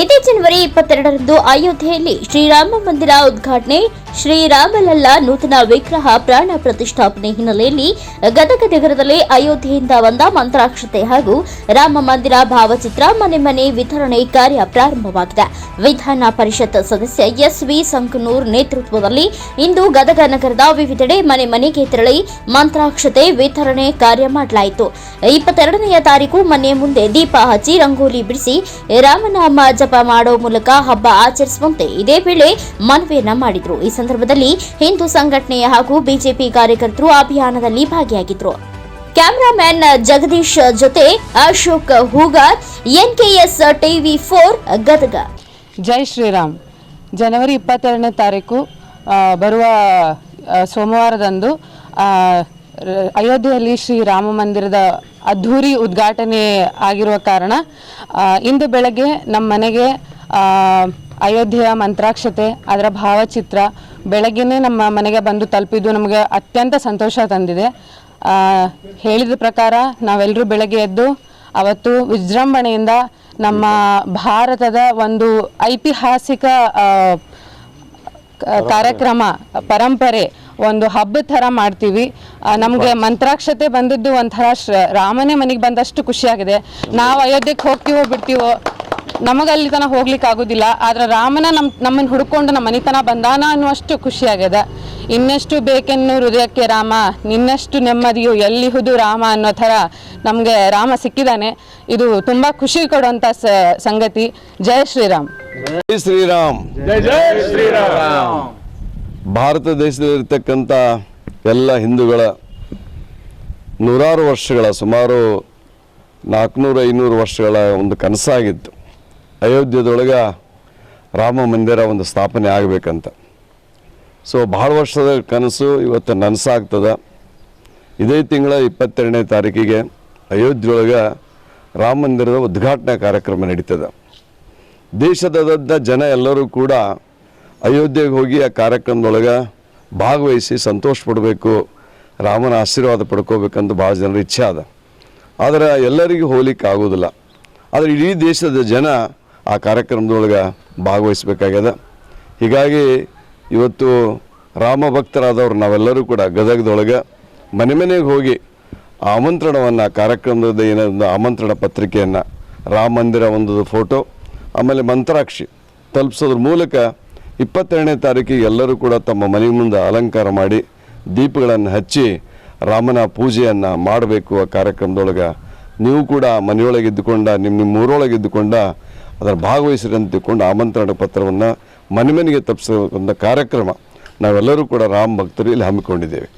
ಇದೇ ಜನವರಿ ಇಪ್ಪತ್ತೆರಡರಂದು ಅಯೋಧ್ಯೆಯಲ್ಲಿ ಶ್ರೀರಾಮ ಮಂದಿರ ಉದ್ಘಾಟನೆ, ಶ್ರೀರಾಮಲಲ್ಲ ನೂತನ ವಿಗ್ರಹ ಪ್ರಾಣ ಪ್ರತಿಷ್ಠಾಪನೆ ಹಿನ್ನೆಲೆಯಲ್ಲಿ ಗದಗ ನಗರದಲ್ಲಿ ಅಯೋಧ್ಯೆಯಿಂದ ಬಂದ ಮಂತ್ರಾಕ್ಷತೆ ಹಾಗೂ ರಾಮ ಮಂದಿರ ಭಾವಚಿತ್ರ ಮನೆ ಮನೆ ವಿತರಣೆ ಕಾರ್ಯ ಪ್ರಾರಂಭವಾಗಿದೆ. ವಿಧಾನ ಪರಿಷತ್ ಸದಸ್ಯ ಎಸ್ ವಿ ಸಂಕನೂರ್ ನೇತೃತ್ವದಲ್ಲಿ ಇಂದು ಗದಗ ನಗರದ ವಿವಿಧೆಡೆ ಮನೆ ಮನೆಗೆ ತೆರಳಿ ಮಂತ್ರಾಕ್ಷತೆ ವಿತರಣೆ ಕಾರ್ಯ ಮಾಡಲಾಯಿತು. ಇಪ್ಪತ್ತೆರಡನೆಯ ತಾರೀಕು ಮನೆ ಮುಂದೆ ದೀಪ ಹಚ್ಚಿ ರಂಗೋಲಿ ಬಿಡಿಸಿ ರಾಮನಾಮ ಜಪ ಮಾಡುವ ಮೂಲಕ ಹಬ್ಬ ಆಚರಿಸುವಂತೆ ಇದೇ ವೇಳೆ ಮನವಿಯನ್ನ ಮಾಡಿದ್ರು. ಈ ಸಂದರ್ಭದಲ್ಲಿ ಹಿಂದೂ ಸಂಘಟನೆಯ ಹಾಗೂ ಬಿಜೆಪಿ ಕಾರ್ಯಕರ್ತರು ಅಭಿಯಾನದಲ್ಲಿ ಭಾಗಿಯಾಗಿದ್ರು. ಕ್ಯಾಮರಾಮ್ಯಾನ್ ಜಗದೀಶ್ ಜೊತೆ Ashok Hoogar, NKS TV for Gadag. ಜೈ ಶ್ರೀರಾಮ್. ಜನವರಿ ಇಪ್ಪತ್ತೆರಡನೇ ತಾರೀಕು ಬರುವ ಸೋಮವಾರದಂದು ಅಯೋಧ್ಯೆಯಲ್ಲಿ ಶ್ರೀ ರಾಮ ಮಂದಿರದ ಅದ್ಧೂರಿ ಉದ್ಘಾಟನೆ ಆಗಿರುವ ಕಾರಣ ಇಂದು ಬೆಳಗ್ಗೆ ನಮ್ಮ ಮನೆಗೆ ಅಯೋಧ್ಯೆಯ ಮಂತ್ರಾಕ್ಷತೆ, ಅದರ ಭಾವಚಿತ್ರ ಬೆಳಗ್ಗೆನೇ ನಮ್ಮ ಮನೆಗೆ ಬಂದು ತಲುಪಿದ್ದು ನಮಗೆ ಅತ್ಯಂತ ಸಂತೋಷ ತಂದಿದೆ. ಹೇಳಿದ ಪ್ರಕಾರ ನಾವೆಲ್ಲರೂ ಬೆಳಗ್ಗೆ ಎದ್ದು ಅವತ್ತು ವಿಜೃಂಭಣೆಯಿಂದ ನಮ್ಮ ಭಾರತದ ಒಂದು ಐತಿಹಾಸಿಕ ಕಾರ್ಯಕ್ರಮ, ಪರಂಪರೆ ಒಂದು ಹಬ್ಬದ ತರ ಮಾಡ್ತೀವಿ. ನಮಗೆ ಮಂತ್ರಾಕ್ಷತೆ ಬಂದದ್ದು ಒಂಥರ ಶ್ರ ರಾಮನೇ ಮನೆಗೆ ಬಂದಷ್ಟು ಖುಷಿಯಾಗಿದೆ. ನಾವು ಅಯೋಧ್ಯೆಗೆ ಹೋಗ್ತೀವೋ ಬಿಡ್ತೀವೋ ನಮಗೆ ಅಲ್ಲಿ ತನಕ ಹೋಗ್ಲಿಕ್ಕೆ ಆಗೋದಿಲ್ಲ. ಆದ್ರೆ ರಾಮನ ನಮ್ ನಮ್ಮನ್ನು ಹುಡ್ಕೊಂಡು ನಮ್ಮ ಮನೆತನ ಬಂದಾನ ಅನ್ನುವಷ್ಟು ಖುಷಿಯಾಗಿದೆ. ಇನ್ನೆಷ್ಟು ಬೇಕೆನ್ನು ಹೃದಯಕ್ಕೆ ರಾಮ ನಿನ್ನಷ್ಟು ನೆಮ್ಮದಿಯು ಎಲ್ಲಿಹುದು ರಾಮ ಅನ್ನೋ ಥರ ನಮಗೆ ರಾಮ ಸಿಕ್ಕಿದ್ದಾನೆ ಇದು ತುಂಬ ಖುಷಿ ಕೊಡುವಂಥ ಸ ಸಂಗತಿ. ಜಯ ಶ್ರೀರಾಮ್. ಜಯ ಶ್ರೀರಾಮ್. ಜಯ ಜಯ ಶ್ರೀರಾಮ್. ಭಾರತ ದೇಶದಲ್ಲಿರ್ತಕ್ಕಂಥ ಎಲ್ಲ ಹಿಂದೂಗಳ ನೂರಾರು ವರ್ಷಗಳ ಸುಮಾರು ನಾಲ್ಕುನೂರು ಐನೂರು ವರ್ಷಗಳ ಒಂದು ಕನಸಾಗಿತ್ತು. ಅಯೋಧ್ಯದೊಳಗೆ ರಾಮ ಮಂದಿರ ಒಂದು ಸ್ಥಾಪನೆ ಆಗಬೇಕಂತ. ಸೊ ಭಾಳ ವರ್ಷದ ಕನಸು ಇವತ್ತು ನನಸಾಗ್ತದೆ. ಇದೇ ತಿಂಗಳ ಇಪ್ಪತ್ತೆರಡನೇ ತಾರೀಕಿಗೆ ಅಯೋಧ್ಯೆಯೊಳಗೆ ರಾಮ ಮಂದಿರದ ಉದ್ಘಾಟನಾ ಕಾರ್ಯಕ್ರಮ ನಡೀತದೆ. ದೇಶದ ಜನ ಎಲ್ಲರೂ ಕೂಡ ಅಯೋಧ್ಯೆಗೆ ಹೋಗಿ ಆ ಕಾರ್ಯಕ್ರಮದೊಳಗೆ ಭಾಗವಹಿಸಿ ಸಂತೋಷ ಪಡಬೇಕು ರಾಮನ ಆಶೀರ್ವಾದ ಪಡ್ಕೋಬೇಕಂತ ಭಾಳ ಜನರ ಇಚ್ಛೆ ಅದ ಆದರೆ ಎಲ್ಲರಿಗೂ ಹೋಗ್ಲಿಕ್ಕೆ ಆಗೋದಿಲ್ಲ. ಆದರೆ ಇಡೀ ದೇಶದ ಜನ ಆ ಕಾರ್ಯಕ್ರಮದೊಳಗೆ ಭಾಗವಹಿಸಬೇಕಾಗ್ಯದ. ಹೀಗಾಗಿ ಇವತ್ತು ರಾಮ ಭಕ್ತರಾದವ್ರು ನಾವೆಲ್ಲರೂ ಕೂಡ ಗದಗದೊಳಗೆ ಮನೆ ಮನೆಗೆ ಹೋಗಿ ಆಮಂತ್ರಣವನ್ನು, ಕಾರ್ಯಕ್ರಮದ ಏನೊಂದು ಆಮಂತ್ರಣ ಪತ್ರಿಕೆಯನ್ನು ರಾಮ ಮಂದಿರ ಒಂದು ಫೋಟೋ, ಆಮೇಲೆ ಮಂತ್ರಾಕ್ಷಿ ತಲುಪಿಸೋದ್ರ ಮೂಲಕ ಇಪ್ಪತ್ತೆರಡನೇ ತಾರೀಕಿಗೆ ಎಲ್ಲರೂ ಕೂಡ ತಮ್ಮ ಮನೆ ಮುಂದೆ ಅಲಂಕಾರ ಮಾಡಿ ದೀಪಗಳನ್ನು ಹಚ್ಚಿ ರಾಮನ ಪೂಜೆಯನ್ನು ಮಾಡಬೇಕು ಆ ಕಾರ್ಯಕ್ರಮದೊಳಗೆ. ನೀವು ಕೂಡ ಮನೆಯೊಳಗೆ ಇದ್ದುಕೊಂಡ ನಿಮ್ಮ ನಿಮ್ಮ ಊರೊಳಗೆ ಇದ್ದುಕೊಂಡ, ಅದರ ಭಾಗವಹಿಸಿರಿ ಅಂತ ತಿಳ್ಕೊಂಡು ಆಮಂತ್ರಣ ಪತ್ರವನ್ನು ಮನೆ ಮನೆಗೆ ತಪ್ಪಿಸುವ ಒಂದು ಕಾರ್ಯಕ್ರಮ. ನಾವೆಲ್ಲರೂ ಕೂಡ ರಾಮ ಭಕ್ತರು ಇಲ್ಲಿ ಹಮ್ಮಿಕೊಂಡಿದ್ದೇವೆ.